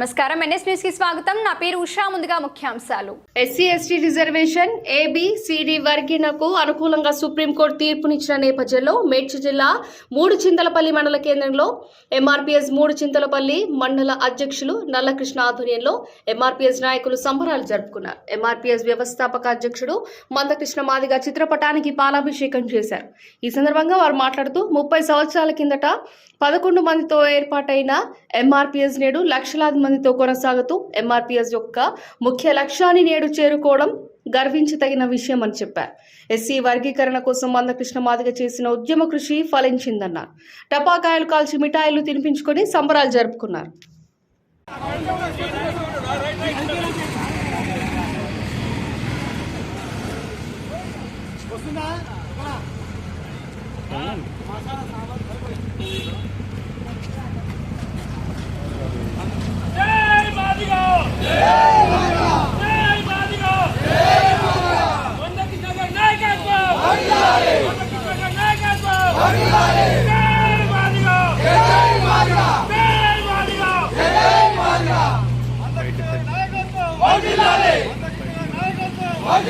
నమస్కారం. ఎన్ఎస్ న్యూస్కి స్వాగతం. నా పేరు ఉషా. ముందుగా ముఖ్యాంశాలు. SC ST reservation A B C D వర్గీనకు అనుకూలంగా సుప్రీంకోర్టు తీర్పునిచ్చిన నేపథ్యంలో మేడ్చల్ జిల్లా మూడు చింతలపల్లి మండల కేంద్రంలో ఎంఆర్పీఎస్ మూడు చింతలపల్లి మండల అధ్యక్షులు నల్లకృష్ణ ఆధ్వర్యంలో ఎంఆర్పీఎస్ నాయకులు సంబరాలు జరుపుకున్నారు. ఎంఆర్పీఎస్ వ్యవస్థాపక అధ్యక్షుడు మందకృష్ణ మాదిగ చిత్రపటానికి పాలాభిషేకం చేశారు. ఈ సందర్భంగా వారు మాట్లాడుతూ ముప్పై సంవత్సరాల కిందట పదకొండు మందితో ఏర్పాటైన ఎంఆర్పీఎస్ నేడు లక్షలాది మందితో కొనసాగుతూ ఎంఆర్పీఎస్ యొక్క ముఖ్య లక్ష్యాన్ని నేడు చేరుకోవడం గర్వించదగిన విషయం అని చెప్పారు. ఎస్సీ వర్గీకరణ కోసం మందకృష్ణ మాదిగ చేసిన ఉద్యమ కృషి ఫలించిందన్నారు. టపాకాయలు కాల్చి మిఠాయిలు తినిపించుకొని సంబరాలు జరుపుకున్నారు. జై మాదిగా జై మాదిగా జై మాదిగా జై మాదిగా వందకి జగన్ నాయకత్వం వందకి వందకి జగన్ నాయకత్వం వందకి జై మాదిగా జై మాదిగా జై మాదిగా జై మాదిగా వందకి నాయకత్వం వందకి నాయకత్వం వందకి జై మాదిగా జై మాదిగా జై మాదిగా జై మాదిగా జై మాదిగా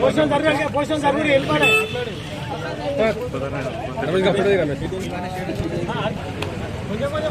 పోషన్ జరగాలి పోషన్ జరుగురు వెళ్ళిపోయి కొంచెం కొంచెం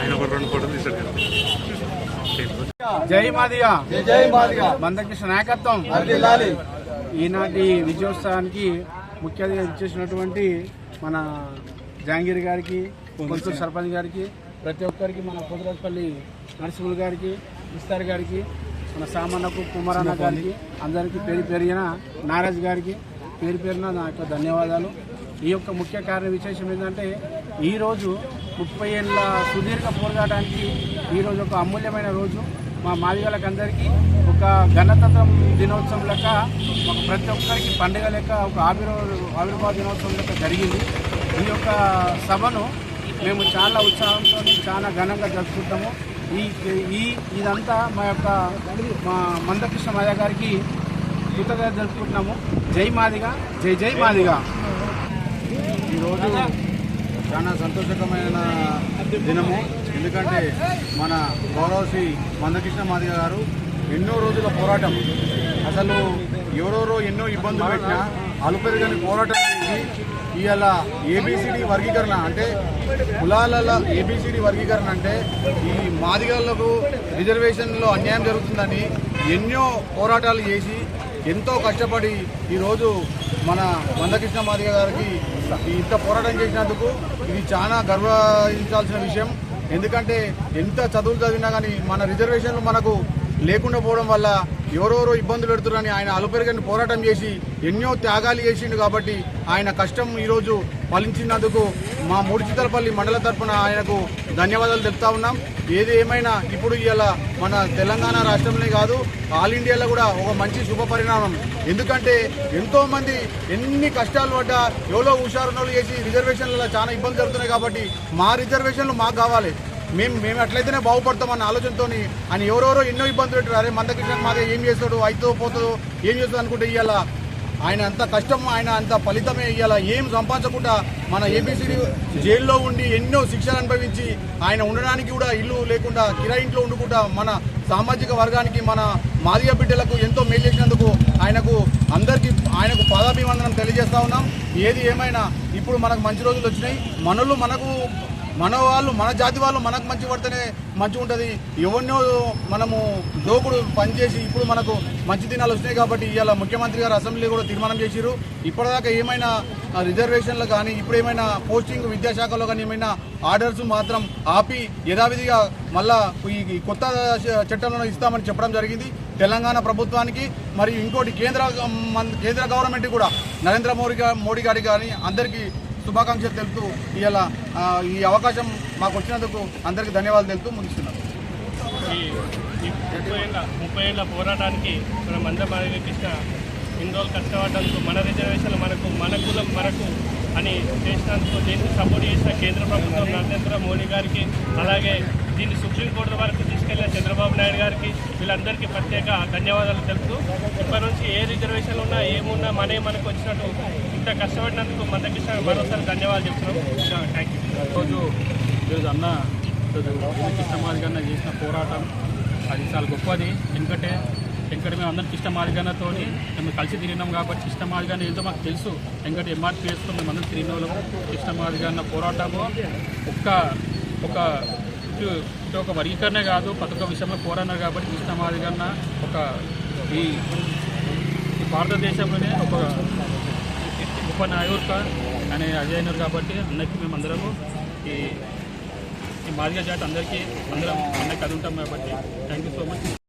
ఆయన ఒక రెండు ఫోటోలు తీసాడు కదా. జై మాదిగా. జై మాదిగా. మందకృష్ణ నాయకత్వం. ఈనాటి విజయోత్సవానికి ముఖ్య అతిథిగా ఇచ్చేసినటువంటి మన జహాంగీర్ గారికి కొంతూరు సర్పంచ్ గారికి ప్రతి ఒక్కరికి మన కుదరపల్లి నరసింహులు గారికి విస్తార్ గారికి మన సామన్నకు కుమారన్న గారికి అందరికీ పేరు పేరిన నారాజ్ గారికి పేరు పేరున నా యొక్క ధన్యవాదాలు. ఈ యొక్క ముఖ్య కారణ విశేషం ఏంటంటే ఈరోజు ముప్పై ఏళ్ళ సుదీర్ఘ పోరాటానికి ఈరోజు ఒక అమూల్యమైన రోజు. మా మాదిగలకందరికీ ఒక గణతంత్రం దినోత్సవం లెక్క ఒక ప్రతి ఒక్కరికి పండుగ లెక్క ఒక ఆవిర్భావ ఆవిర్భావ దినోత్సవం లెక్క జరిగింది. ఈ యొక్క సభను మేము చాలా ఉత్సాహంతో చాలా ఘనంగా జరుపుకుంటాము. ఈ ఈ ఇదంతా మా యొక్క మా మందకృష్ణ మాయ గారికి కృతజ్ఞత జరుపుకుంటున్నాము. జై మాదిగా జై జై మాదిగా. ఈరోజు చాలా సంతోషకరమైన దినము. ఎందుకంటే మన గౌరవ శ్రీ మందకృష్ణ మాదిగ గారు ఎన్నో రోజుల పోరాటం. అసలు ఎవరెవరో ఎన్నో ఇబ్బందులు పెట్టినా అలుపెరుగని పోరాటం చేసి ఇవాళ ఏబిసిడి వర్గీకరణ అంటే కులాలల ఏబిసిడి వర్గీకరణ అంటే ఈ మాదిగలకు రిజర్వేషన్లో అన్యాయం జరుగుతుందని ఎన్నో పోరాటాలు చేసి ఎంతో కష్టపడి ఈరోజు మన మందకృష్ణ మాదిగ గారికి ఇంత పోరాటం చేసినందుకు ఇది చాలా గర్వించాల్సిన విషయం. ఎందుకంటే ఎంత చదువులు చదివినా కానీ మన రిజర్వేషన్లు మనకు లేకుండా పోవడం వల్ల ఎవరెవరో ఇబ్బందులు పెడుతున్నారని ఆయన అలుపెరగని పోరాటం చేసి ఎన్నో త్యాగాలు చేసిండు కాబట్టి ఆయన కష్టం ఈరోజు ఫలించినందుకు మా మూడుచితలపల్లి మండల తరఫున ఆయనకు ధన్యవాదాలు చెప్తా ఉన్నాం. ఏది ఏమైనా ఇప్పుడు ఇవాళ మన తెలంగాణ రాష్ట్రంలో కాదు ఆల్ ఇండియాలో కూడా ఒక మంచి శుభ పరిణామం. ఎందుకంటే ఎంతోమంది ఎన్ని కష్టాలు పడ్డా ఎవరో హుషారునోళ్ళు చేసి రిజర్వేషన్లలో చాలా ఇబ్బంది జరుగుతున్నాయి కాబట్టి మా రిజర్వేషన్లు మాకు కావాలి. మేము మేము ఎట్లయితేనే బాగుపడతామన్న ఆలోచనతో అని ఎవరెవరో ఎన్నో ఇబ్బందులు పెట్టారు. అరే మందకృష్ణ మాదే ఏం చేస్తాడు? అయితో పోతుందో ఏం చేస్తాడు అనుకుంటే ఇవాళ ఆయన అంత కష్టం ఆయన అంత ఫలితమే ఇవాళ ఏం సంపాదించకుండా మన ఏపీసీడీ జైల్లో ఉండి ఎన్నో శిక్షలు అనుభవించి ఆయన ఉండడానికి కూడా ఇల్లు లేకుండా కిరాయింట్లో ఉండకుండా మన సామాజిక వర్గానికి మన మాదిగ బిడ్డలకు ఎంతో మేలు చేసినందుకు ఆయనకు అందరికీ ఆయనకు పాదాభివందనం తెలియజేస్తా ఉన్నాం. ఏది ఏమైనా ఇప్పుడు మనకు మంచి రోజులు వచ్చినాయి. మనలు మనకు మన వాళ్ళు మన జాతి వాళ్ళు మనకు మంచి పడితేనే మంచి ఉంటుంది. ఎవరినో మనము దోకుడు పనిచేసి ఇప్పుడు మనకు మంచి దినాలు వచ్చినాయి కాబట్టి ఇవాళ ముఖ్యమంత్రి గారు అసెంబ్లీ కూడా తీర్మానం చేసిరు ఇప్పటిదాకా ఏమైనా రిజర్వేషన్లు కానీ ఇప్పుడు ఏమైనా పోస్టింగ్ విద్యాశాఖలో కానీ ఏమైనా ఆర్డర్స్ మాత్రం ఆపి యథావిధిగా మళ్ళా ఈ కొత్త చట్టంలో ఇస్తామని చెప్పడం జరిగింది. తెలంగాణ ప్రభుత్వానికి మరియు ఇంకోటి కేంద్ర కేంద్ర గవర్నమెంట్ కూడా నరేంద్ర మోడీ మోడీ గారికి కానీ అందరికీ శుభాకాంక్షలు తెలుపుతూ ఇవాళ ఈ అవకాశం మాకు వచ్చినందుకు అందరికీ ధన్యవాదాలు తెలుపుతూ ముగిస్తున్నాను ఈ ముప్పై ఏళ్ళ పోరాటానికి మన మందమారి కృష్ణ ఇన్ని రోజులు కష్టపడ్డందుకు మన రిజర్వేషన్లు మనకు మన కులం మనకు అని చేసినందుకు దీన్ని సపోర్ట్ చేసిన కేంద్ర ప్రభుత్వం నరేంద్ర మోడీ గారికి అలాగే దీన్ని సుప్రీంకోర్టు వరకు తీసుకెళ్ళిన చంద్రబాబు నాయుడు గారికి వీళ్ళందరికీ ప్రత్యేక ధన్యవాదాలు తెలుపుతూ ఇప్పటి నుంచి ఏ రిజర్వేషన్లు ఉన్నా ఏమున్నా మనే మనకు వచ్చినట్టు ఇంత కష్టపడినందుకు మందకృష్ణ మరోసారి ధన్యవాదాలు చెప్తున్నాం. థ్యాంక్ యూ ఈరోజు ఈరోజు అన్న కృష్ణమాది చేసిన పోరాటం అది చాలా గొప్పది. ఎందుకంటే ఎందుకంటే మేము అందరం కృష్ణమాది గారితో మేము కలిసి తిరిగినాం కాబట్టి కృష్ణమాది గారిని ఏంటో మాకు తెలుసు. ఎందుకంటే ఎంఆర్పిఎస్తో మేము అందరం తిరిగిన వాళ్ళము కృష్ణమాది గారిన పోరాటము ఒక్క ఒక ఇటు ఇటు ఒక వర్గీకరణే కాదు ప్రతి ఒక్క విషయంలో పోరాడినారు కాబట్టి కృష్ణమాది గారిన ఒక ఈ ఈ భారతదేశంలోనే ఒక గొప్ప నాయకుడు అనే అజయనూరు కాబట్టి అందరికీ మేము అందరము ఈ ఈ మాదిగ జాతి అందరికీ అందరం అందరికీ అది ఉంటాం కాబట్టి థ్యాంక్ యూ సో మచ్